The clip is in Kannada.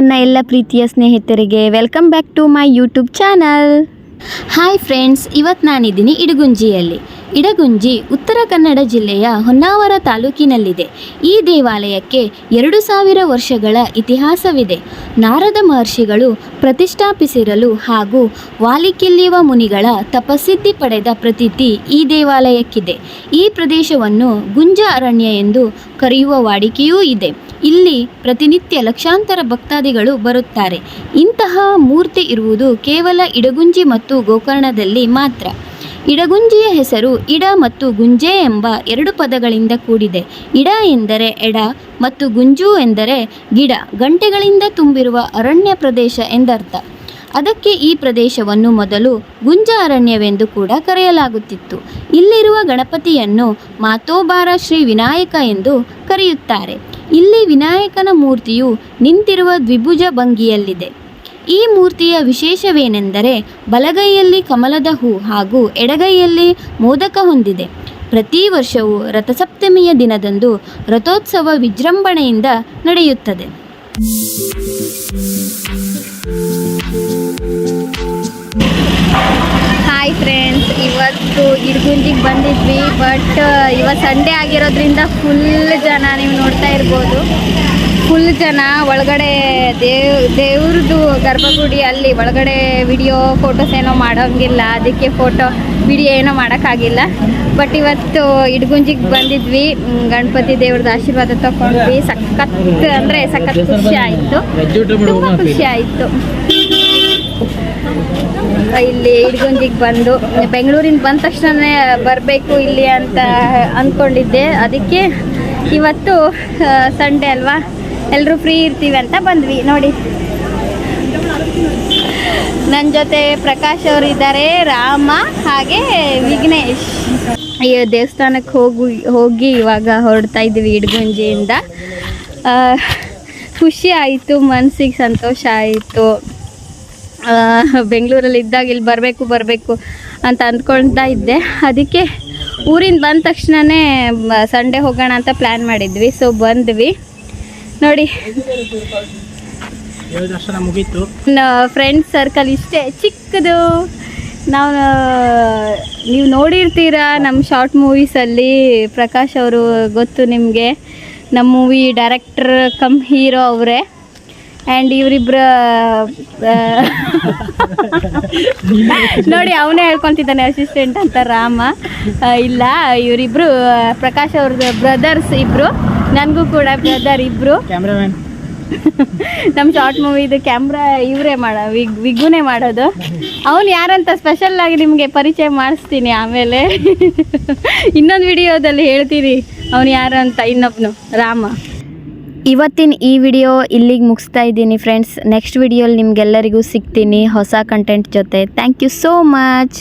ನನ್ನ ಎಲ್ಲ ಪ್ರೀತಿಯ ಸ್ನೇಹಿತರಿಗೆ welcome back to my YouTube channel hi friends ಇವತ್ತು ನಾನಿದ್ದೀನಿ ಇಡಗುಂಜಿಯಲ್ಲಿ. ಇಡಗುಂಜಿ ಉತ್ತರ ಕನ್ನಡ ಜಿಲ್ಲೆಯ ಹೊನ್ನಾವರ ತಾಲೂಕಿನಲ್ಲಿದೆ. ಈ ದೇವಾಲಯಕ್ಕೆ ಎರಡು ಸಾವಿರ ವರ್ಷಗಳ ಇತಿಹಾಸವಿದೆ. ನಾರದ ಮಹರ್ಷಿಗಳು ಪ್ರತಿಷ್ಠಾಪಿಸಿರಲು ಹಾಗೂ ವಾಲಿಕಿಲ್ಲಿವ ಮುನಿಗಳ ತಪಸ್ಸಿದ್ಧಿ ಪಡೆದ ಪ್ರತೀತಿ ಈ ದೇವಾಲಯಕ್ಕಿದೆ. ಈ ಪ್ರದೇಶವನ್ನು ಗುಂಜ ಅರಣ್ಯ ಎಂದು ಕರೆಯುವ ವಾಡಿಕೆಯೂ ಇದೆ. ಇಲ್ಲಿ ಪ್ರತಿನಿತ್ಯ ಲಕ್ಷಾಂತರ ಭಕ್ತಾದಿಗಳು ಬರುತ್ತಾರೆ. ಇಂತಹ ಮೂರ್ತಿ ಇರುವುದು ಕೇವಲ ಇಡಗುಂಜಿ ಮತ್ತು ಗೋಕರ್ಣದಲ್ಲಿ ಮಾತ್ರ. ಇಡಗುಂಜಿಯ ಹೆಸರು ಇಡ ಮತ್ತು ಗುಂಜೆ ಎಂಬ ಎರಡು ಪದಗಳಿಂದ ಕೂಡಿದೆ. ಇಡ ಎಂದರೆ ಎಡ ಮತ್ತು ಗುಂಜು ಎಂದರೆ ಗಿಡ, ಗಂಟೆಗಳಿಂದ ತುಂಬಿರುವ ಅರಣ್ಯ ಪ್ರದೇಶ ಎಂದರ್ಥ. ಅದಕ್ಕೆ ಈ ಪ್ರದೇಶವನ್ನು ಮೊದಲು ಗುಂಜ ಅರಣ್ಯವೆಂದು ಕೂಡ ಕರೆಯಲಾಗುತ್ತಿತ್ತು. ಇಲ್ಲಿರುವ ಗಣಪತಿಯನ್ನು ಮಾತೋಬಾರ ಶ್ರೀ ವಿನಾಯಕ ಎಂದು ಕರೆಯುತ್ತಾರೆ. ಇಲ್ಲಿ ವಿನಾಯಕನ ಮೂರ್ತಿಯು ನಿಂತಿರುವ ದ್ವಿಭುಜ ಭಂಗಿಯಲ್ಲಿದೆ. ಈ ಮೂರ್ತಿಯ ವಿಶೇಷವೇನೆಂದರೆ ಬಲಗೈಯಲ್ಲಿ ಕಮಲದ ಹೂ ಹಾಗೂ ಎಡಗೈಯಲ್ಲಿ ಮೋದಕ ಹೊಂದಿದೆ. ಪ್ರತಿ ವರ್ಷವೂ ರಥಸಪ್ತಮಿಯ ದಿನದಂದು ರಥೋತ್ಸವ ವಿಜೃಂಭಣೆಯಿಂದ ನಡೆಯುತ್ತದೆ. ಹಾಯ್ ಫ್ರೆಂಡ್ಸ್ ಇವತ್ತು ಇಡ್ಗುಂಜಿಗೆ ಬಂದಿದ್ವಿ ಬಟ್ ಇವತ್ತು ಸಂಡೇ ಆಗಿರೋದ್ರಿಂದ ಫುಲ್ ಜನ ನೀವು ನೋಡ್ತಾ ಇರ್ಬೋದು. ಫುಲ್ ಜನ ಒಳಗಡೆ ದೇವ್ ದೇವ್ರದ್ದು ಗರ್ಭಗುಡಿ ಅಲ್ಲಿ ಒಳಗಡೆ ವಿಡಿಯೋ ಫೋಟೋಸ್ ಏನೋ ಮಾಡೋಂಗಿಲ್ಲ. ಅದಕ್ಕೆ ಫೋಟೋ ವಿಡಿಯೋ ಏನೋ ಮಾಡೋಕ್ಕಾಗಿಲ್ಲ. ಬಟ್ ಇವತ್ತು ಇಡ್ಗುಂಜಿಗೆ ಬಂದಿದ್ವಿ. ಗಣಪತಿ ದೇವ್ರದ್ದು ಆಶೀರ್ವಾದ ತಗೊಂಡ್ವಿ. ಸಖತ್ ಅಂದರೆ ಸಖತ್ ಖುಷಿ ಆಯಿತು. ತುಂಬ ಖುಷಿ ಆಯಿತು. ಇಲ್ಲಿ ಇಡ್ಗುಂಜಿಗೆ ಬಂದು, ಬೆಂಗಳೂರಿಂದ ಬಂದ ತಕ್ಷಣನೇ ಬರಬೇಕು ಇಲ್ಲಿ ಅಂತ ಅಂದ್ಕೊಂಡಿದ್ದೆ ಅದಕ್ಕೆ ಇವತ್ತು ಸಂಡೇ ಅಲ್ವಾ? ಎಲ್ಲರೂ ಫ್ರೀ ಇರ್ತೀವಿ ಅಂತ ಬಂದ್ವಿ. ನೋಡಿ. ನನ್ನ ಜೊತೆ ಪ್ರಕಾಶ್ ಅವರು ಇದ್ದಾರೆ, ರಾಮ ಹಾಗೆ ವಿಘ್ನೇಶ್. ಈ ದೇವಸ್ಥಾನಕ್ಕೆ ಹೋಗು, ಹೋಗಿ ಇವಾಗ ಹೊರಡ್ತಾ ಇದ್ದೀವಿ ಇಡ್ಗುಂಜಿಯಿಂದ. ಖುಷಿ ಆಯಿತು ಮನಸ್ಸಿಗೆ ಸಂತೋಷ ಆಯಿತು. ಬೆಂಗಳೂರಲ್ಲಿ ಇದ್ದಾಗ ಇಲ್ಲಿ ಬರಬೇಕು ಬರಬೇಕು ಅಂತ ಅಂದ್ಕೊಳ್ತಾ ಇದ್ದೆ. ಅದಕ್ಕೆ ಊರಿಂದ ಬಂದ ತಕ್ಷಣವೇ ಸಂಡೇ ಹೋಗೋಣ ಅಂತ ಪ್ಲ್ಯಾನ್ ಮಾಡಿದ್ವಿ. ಸೊ ಬಂದ್ವಿ. ನೋಡಿ. ಮುಗೀತು. ಫ್ರೆಂಡ್ ಸರ್ಕಲ್ ಇಷ್ಟೇ. ಚಿಕ್ಕದು. ನಾವು ನೀವು ನೋಡಿರ್ತೀರಾ ನಮ್ಮ ಶಾರ್ಟ್ ಮೂವೀಸಲ್ಲಿ ಪ್ರಕಾಶ್ ಅವರು ಗೊತ್ತು ನಿಮಗೆ. ನಮ್ಮ ಮೂವಿ ಡೈರೆಕ್ಟರ್ ಕಮ್ ಹೀರೋ ಅವರೇ. ಆ್ಯಂಡ್ ಇವರಿಬ್ಬರ ನೋಡಿ ಅವನೇ ಹೇಳ್ಕೊತಿದ್ದಾನೆ ಅಸಿಸ್ಟೆಂಟ್ ಅಂತ ರಾಮ. ಇಲ್ಲ ಇವರಿಬ್ರು ಪ್ರಕಾಶ್ ಅವ್ರದ್ದು ಬ್ರದರ್ಸ್ ಇಬ್ರು. ನನಗೂ ಕೂಡ ಬ್ರದರ್ ಇಬ್ರು. ನಮ್ಮ ಶಾರ್ಟ್ ಮೂವಿದು ಕ್ಯಾಮ್ರಾ ಇವರೇ ಮಾಡ ವಿಗ್ ವಿಗ್ಗುನೇ ಮಾಡೋದು. ಅವನು ಯಾರಂತ ಸ್ಪೆಷಲ್ ಆಗಿ ನಿಮಗೆ ಪರಿಚಯ ಮಾಡಿಸ್ತೀನಿ ಆಮೇಲೆ. ಇನ್ನೊಂದು ವಿಡಿಯೋದಲ್ಲಿ ಹೇಳ್ತೀನಿ ಅವನು ಯಾರಂತ ಅಂತ ಇನ್ನೊಬ್ನು ರಾಮ. ಇವತ್ತಿನ ಈ ವಿಡಿಯೋ ಇಲ್ಲಿಗೆ ಮುಗಿಸ್ತಾ ಇದ್ದೀನಿ ಫ್ರೆಂಡ್ಸ್ ನೆಕ್ಸ್ಟ್ ವಿಡಿಯೋಲಿ ನಿಮಗೆಲ್ಲರಿಗೂ ಸಿಗ್ತೀನಿ ಹೊಸ ಕಂಟೆಂಟ್ ಜೊತೆ. Thank you so much